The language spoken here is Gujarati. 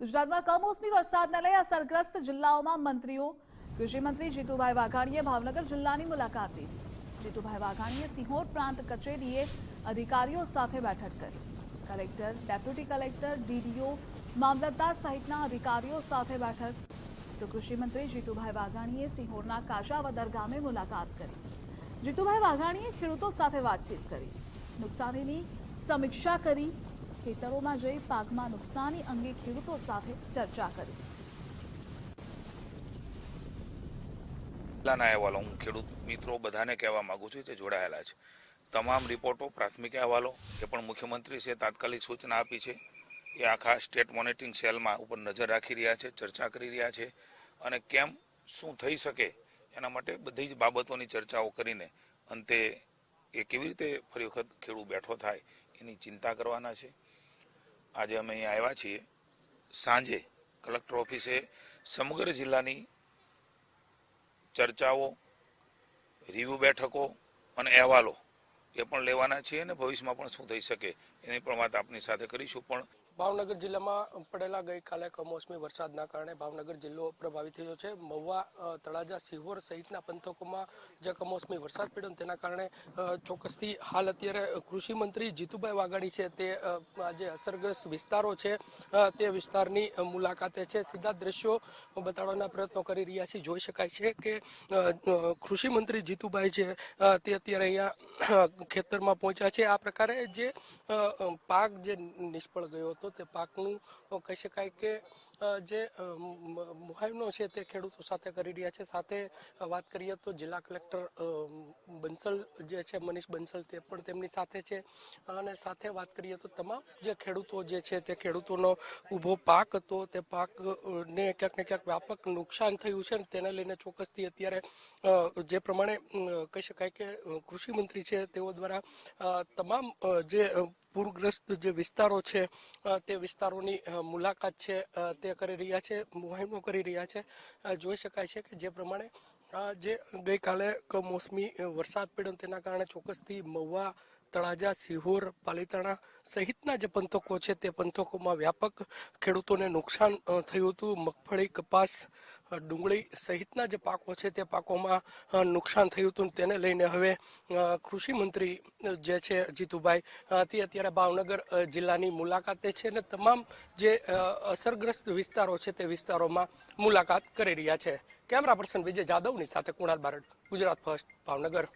ગુજરાતમાં કમોસમી વરસાદને લઈ અસરગ્રસ્ત જિલ્લાઓમાં મંત્રીઓ, કૃષિમંત્રી જીતુભાઈ વાઘાણીએ ભાવનગર જિલ્લાની મુલાકાત લીધી. જીતુભાઈ વાઘાણીએ સિંહોર પ્રાંત કચેરીએ અધિકારીઓ સાથે બેઠક કરી. કલેક્ટર, ડેપ્યુટી કલેક્ટર, ડીડીઓ, મામલતદાર સહિતના અધિકારીઓ સાથે બેઠક. તો કૃષિમંત્રી જીતુભાઈ વાઘાણીએ સિંહોરના કાશાવદર ગામે મુલાકાત કરી. જીતુભાઈ વાઘાણીએ ખેડૂતો સાથે વાતચીત કરી. નુકસાનીની સમીક્ષા કરી. ખેતરોમાં જઈ પાકમાં નુકસાની અંગે ખેડૂતો સાથે ચર્ચા કરી. જિલ્લાના અહેવાલો. હું ખેડૂત મિત્રો બધાને કહેવા માંગુ છું તે જોડાયેલા છે. તમામ રિપોર્ટો, પ્રાથમિક અહેવાલો એ પણ મુખ્યમંત્રી છે તાત્કાલિક સૂચના આપી છે, એ આખા સ્ટેટ મોનિટરિંગ સેલમાં ઉપર નજર રાખી રહ્યા છે, ચર્ચા કરી રહ્યા છે અને કેમ, શું થઈ શકે એના માટે બધી જ બાબતોની ચર્ચાઓ કરીને અંતે એ કેવી રીતે ફરી વખત ખેડૂત બેઠો થાય એની ચિંતા કરવાના છે. આજે અમે અહીંયા આવ્યા છીએ. સાંજે કલેક્ટર ઓફિસે સમગ્ર જિલ્લાની ચર્ચાઓ રિવ્યુ બેઠકો અને અહેવાલો એ પણ લેવાના છીએ અને ભવિષ્યમાં પણ શું થઈ શકે એની પણ વાત આપની સાથે કરીશું. પણ ભાવનગર જિલ્લામાં પડેલા ગઈકાલે કમોસમી વરસાદના કારણે ભાવનગર જિલ્લો પ્રભાવિત થયો છે. મહુવા તળાજા, સિહોર સહિતના પંથકોમાં જે કમોસમી વરસાદ પડ્યો તેના કારણે ચોક્કસથી હાલ અત્યારે કૃષિ મંત્રી જીતુભાઈ વાઘાણી છે તે જે અસરગ્રસ્ત વિસ્તારો છે. તે વિસ્તારની મુલાકાતે છે. સીધા દ્રશ્યો બતાડવાના પ્રયત્નો કરી રહ્યા છે. જોઈ શકાય છે કે કૃષિ મંત્રી જીતુભાઈ છે તે અત્યારે અહીંયા ખેતરમાં પહોંચ્યા છે. આ પ્રકારે જે પાક જે નિષ્ફળ ગયો હતો તે પાકનું કહી શકાય કે જે અ, મ- મુહાયનો છે તે ખેડૂતો સાથે કરી રહ્યા છે. સાથે વાત કરીએ તો જિલ્લા કલેક્ટર બંસલ જે છે મનીષ બંસલ તે પણ તેમની સાથે છે. અને સાથે વાત કરીએ તો તમામ જે ખેડૂતો જે છે તે ખેડૂતોનો ઊભો પાક હતો. તે પાક ને ક્યાંક ને ક્યાંક વ્યાપક નુકસાન થયું છે તેને લઈને ચોક્કસથી અત્યારે જે પ્રમાણે કહી શકાય કે કૃષિ મંત્રી છે તેઓ દ્વારા તમામ જે પૂરગ્રસ્ત જે વિસ્તારો છે તે વિસ્તારોની મુલાકાત છે તે કરી રહ્યા છે, મુહિમો કરી રહ્યા છે. જોઈ શકાય છે કે જે પ્રમાણે જે ગઈકાલે કમોસમી વરસાદ પડ્યો તેના કારણે ચોક્કસથી મહુવા તળાજા, સિહોર, પાલીતાણા સહિતના જે પંથકો છે તે પંથકોમાં વ્યાપક ખેડૂતોને નુકસાન થયું હતું. મગફળી, કપાસ ડુંગળી સહિતના જે પાકો છે તે પાકોમાં નુકસાન થયું હતું. તેને લઈને હવે કૃષિ મંત્રી જે છે જીતુભાઈ તે અત્યારે ભાવનગર જિલ્લાની મુલાકાતે છે અને તમામ જે અસરગ્રસ્ત વિસ્તારો છે તે વિસ્તારોમાં મુલાકાત કરી રહ્યા છે. કેમેરા પર્સન વિજય જાદવની સાથે કુણાલ બારડ, ગુજરાત ફર્સ્ટ, ભાવનગર.